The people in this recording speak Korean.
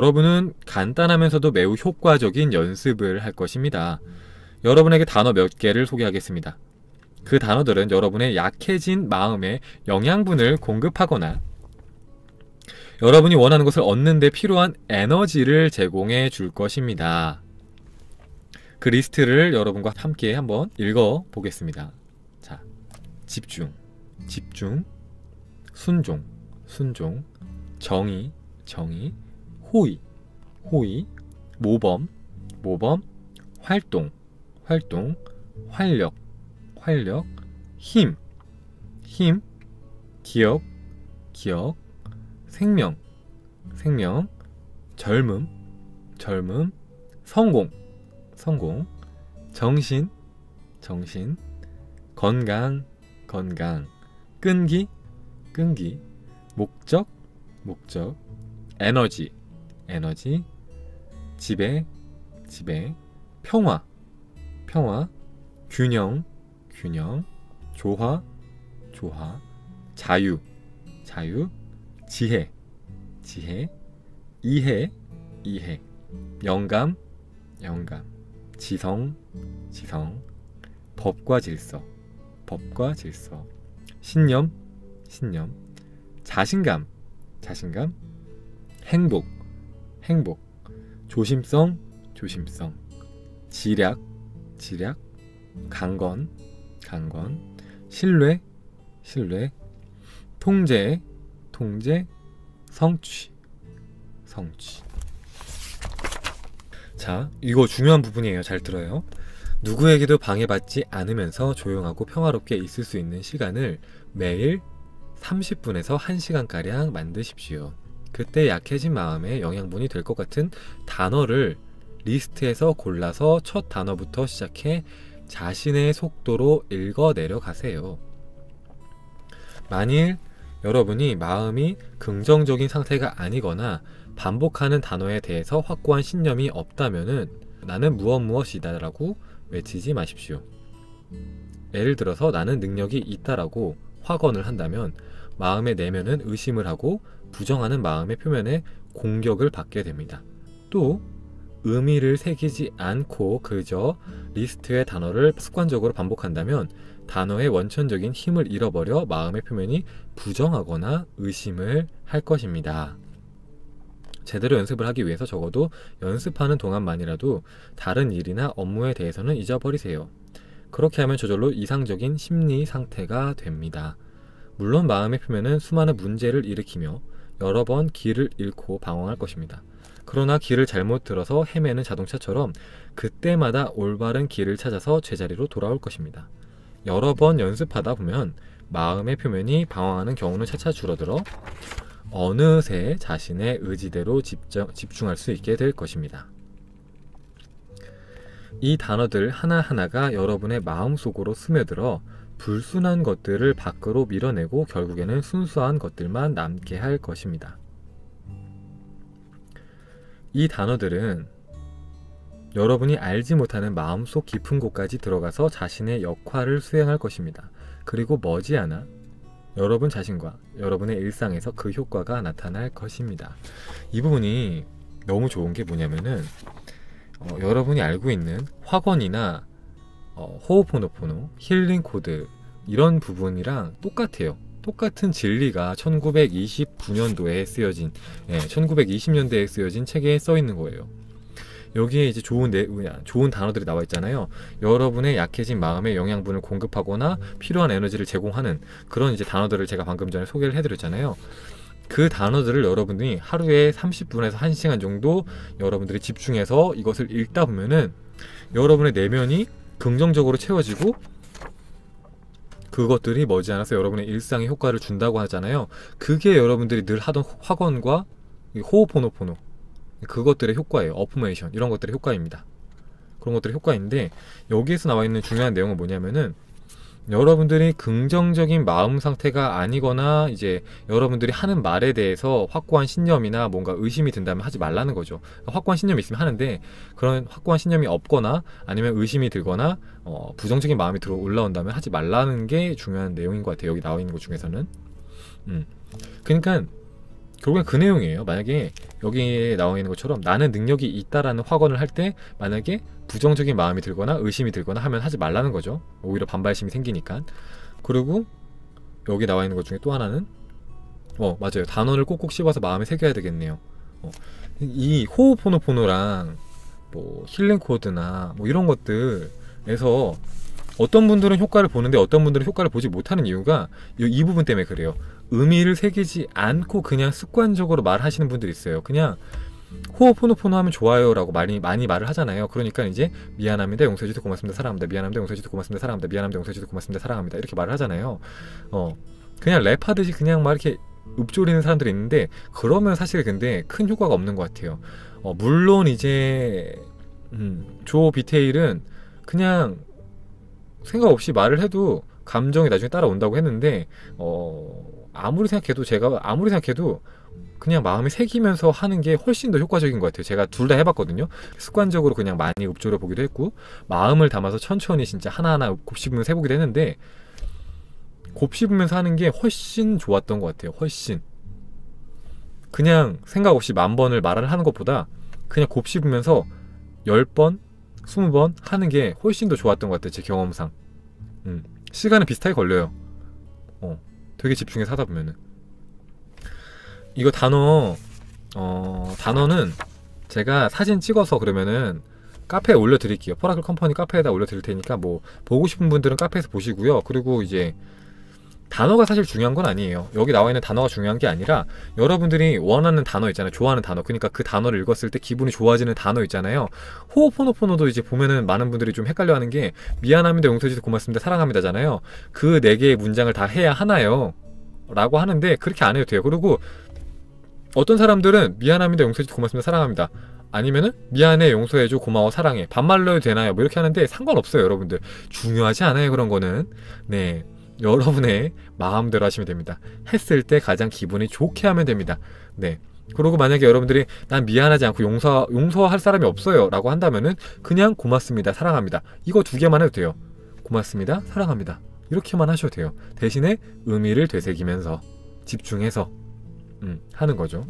여러분은 간단하면서도 매우 효과적인 연습을 할 것입니다. 여러분에게 단어 몇 개를 소개하겠습니다. 그 단어들은 여러분의 약해진 마음에 영양분을 공급하거나 여러분이 원하는 것을 얻는 데 필요한 에너지를 제공해 줄 것입니다. 그 리스트를 여러분과 함께 한번 읽어 보겠습니다. 자, 집중, 집중, 순종, 순종, 정의, 정의, 호의, 호의, 모범, 모범, 활동, 활동, 활력, 활력, 힘, 힘, 기억, 기억, 생명, 생명, 젊음, 젊음, 성공, 성공, 정신, 정신, 건강, 건강, 끈기, 끈기, 목적, 목적, 에너지, 에너지, 지배, 지배, 평화, 평화, 균형, 균형, 조화, 조화, 자유, 자유, 지혜, 지혜, 이해, 이해, 영감, 영감, 지성, 지성, 법과 질서, 법과 질서, 신념, 신념, 자신감, 자신감, 행복, 행복, 조심성, 조심성, 지략, 지략, 강건, 강건, 신뢰, 신뢰, 통제, 통제, 성취, 성취. 자, 이거 중요한 부분이에요. 잘 들어요. 누구에게도 방해받지 않으면서 조용하고 평화롭게 있을 수 있는 시간을 매일 30분에서 1시간가량 만드십시오. 그때 약해진 마음에 영양분이 될 것 같은 단어를 리스트에서 골라서 첫 단어부터 시작해 자신의 속도로 읽어 내려가세요. 만일 여러분이 마음이 긍정적인 상태가 아니거나 반복하는 단어에 대해서 확고한 신념이 없다면은 나는 무엇 무엇이다라고 외치지 마십시오. 예를 들어서 나는 능력이 있다라고 확언을 한다면 마음의 내면은 의심을 하고 부정하는 마음의 표면에 공격을 받게 됩니다. 또 의미를 새기지 않고 그저 리스트의 단어를 습관적으로 반복한다면 단어의 원천적인 힘을 잃어버려 마음의 표면이 부정하거나 의심을 할 것입니다. 제대로 연습을 하기 위해서 적어도 연습하는 동안만이라도 다른 일이나 업무에 대해서는 잊어버리세요. 그렇게 하면 저절로 이상적인 심리 상태가 됩니다. 물론 마음의 표면은 수많은 문제를 일으키며 여러 번 길을 잃고 방황할 것입니다. 그러나 길을 잘못 들어서 헤매는 자동차처럼 그때마다 올바른 길을 찾아서 제자리로 돌아올 것입니다. 여러 번 연습하다 보면 마음의 표면이 방황하는 경우는 차차 줄어들어 어느새 자신의 의지대로 집중, 집중할 수 있게 될 것입니다. 이 단어들 하나하나가 여러분의 마음속으로 스며들어 불순한 것들을 밖으로 밀어내고 결국에는 순수한 것들만 남게 할 것입니다. 이 단어들은 여러분이 알지 못하는 마음속 깊은 곳까지 들어가서 자신의 역할을 수행할 것입니다. 그리고 머지않아 여러분 자신과 여러분의 일상에서 그 효과가 나타날 것입니다. 이 부분이 너무 좋은 게 뭐냐면은 어, 여러분이 알고 있는 확언이나 어, 호흡포노포노, 힐링 코드 이런 부분이랑 똑같아요. 똑같은 진리가 1929년도에 쓰여진, 예, 1920년대에 쓰여진 책에 써 있는 거예요. 여기에 이제 좋은 내, 좋은 단어들이 나와 있잖아요. 여러분의 약해진 마음에 영양분을 공급하거나 필요한 에너지를 제공하는 그런 이제 단어들을 제가 방금 전에 소개를 해드렸잖아요. 그 단어들을 여러분이 하루에 30분에서 1시간 정도 여러분들이 집중해서 이것을 읽다 보면은 여러분의 내면이 긍정적으로 채워지고 그것들이 머지않아서 여러분의 일상에 효과를 준다고 하잖아요. 그게 여러분들이 늘 하던 확언과 호흡포노포노 그것들의 효과예요. 어프메이션 이런 것들의 효과입니다. 그런 것들의 효과인데 여기에서 나와 있는 중요한 내용은 뭐냐면은 여러분들이 긍정적인 마음 상태가 아니거나 이제 여러분들이 하는 말에 대해서 확고한 신념이나 뭔가 의심이 든다면 하지 말라는 거죠. 확고한 신념이 있으면 하는데 그런 확고한 신념이 없거나 아니면 의심이 들거나 어, 부정적인 마음이 들어 올라온다면 하지 말라는 게 중요한 내용인 것 같아요. 여기 나와 있는 것 중에서는. 음. 그러니까 결국엔 그 내용이에요. 만약에 여기에 나와 있는 것처럼 나는 능력이 있다라는 확언을 할 때 만약에 부정적인 마음이 들거나 의심이 들거나 하면 하지 말라는 거죠. 오히려 반발심이 생기니까. 그리고 여기 나와 있는 것 중에 또 하나는 어 맞아요. 단어를 꼭꼭 씹어서 마음에 새겨야 되겠네요. 어, 이 호호포노포노랑 뭐 힐링 코드나 뭐 이런 것들에서 어떤 분들은 효과를 보는데 어떤 분들은 효과를 보지 못하는 이유가 이, 이 부분 때문에 그래요. 의미를 새기지 않고 그냥 습관적으로 말하시는 분들이 있어요. 그냥 호호포노포노 하면 좋아요라고 많이 많이 말을 하잖아요. 그러니까 이제 미안합니다, 용서해 주셔서 고맙습니다, 사랑합니다. 미안합니다, 용서해 주셔서 고맙습니다, 사랑합니다. 미안합니다, 용서해 주셔서 고맙습니다, 사랑합니다. 이렇게 말을 하잖아요. 어 그냥 랩하듯이 그냥 막 이렇게 읊조리는 사람들이 있는데 그러면 사실 근데 큰 효과가 없는 것 같아요. 어 물론 이제 음, 조 비테일은 그냥 생각 없이 말을 해도 감정이 나중에 따라온다고 했는데 어 아무리 생각해도 제가 아무리 생각해도 그냥 마음에 새기면서 하는 게 훨씬 더 효과적인 것 같아요. 제가 둘 다 해봤거든요. 습관적으로 그냥 많이 읊조려 보기도 했고 마음을 담아서 천천히 진짜 하나하나 곱씹으면서 해보기도 했는데 곱씹으면서 하는 게 훨씬 좋았던 것 같아요. 훨씬 그냥 생각 없이 만 번을 말을 하는 것보다 그냥 곱씹으면서 열 번, 스무 번 하는 게 훨씬 더 좋았던 것 같아요. 제 경험상. 음, 시간은 비슷하게 걸려요. 어, 되게 집중해서 하다 보면은. 이거 단어, 어, 단어는 제가 사진 찍어서 그러면은 카페에 올려드릴게요. 포라클 컴퍼니 카페에다 올려드릴 테니까 뭐 보고 싶은 분들은 카페에서 보시고요. 그리고 이제 단어가 사실 중요한 건 아니에요. 여기 나와 있는 단어가 중요한 게 아니라 여러분들이 원하는 단어 있잖아요. 좋아하는 단어. 그러니까 그 단어를 읽었을 때 기분이 좋아지는 단어 있잖아요. 호호포노포노도 이제 보면은 많은 분들이 좀 헷갈려 하는 게 미안합니다, 용서해 주셔서 고맙습니다, 사랑합니다잖아요. 그 네 개의 문장을 다 해야 하나요? 라고 하는데 그렇게 안 해도 돼요. 그리고 어떤 사람들은 미안합니다, 용서해 주셔서 고맙습니다, 사랑합니다. 아니면은 미안해, 용서해줘, 고마워, 사랑해. 반말로 해도 되나요? 뭐 이렇게 하는데 상관없어요, 여러분들. 중요하지 않아요, 그런 거는. 네. 여러분의 마음대로 하시면 됩니다. 했을 때 가장 기분이 좋게 하면 됩니다. 네. 그리고 만약에 여러분들이 난 미안하지 않고 용서 용서할 사람이 없어요 라고 한다면은 그냥 고맙습니다. 사랑합니다. 이거 두 개만 해도 돼요. 고맙습니다. 사랑합니다. 이렇게만 하셔도 돼요. 대신에 의미를 되새기면서 집중해서 음, 하는 거죠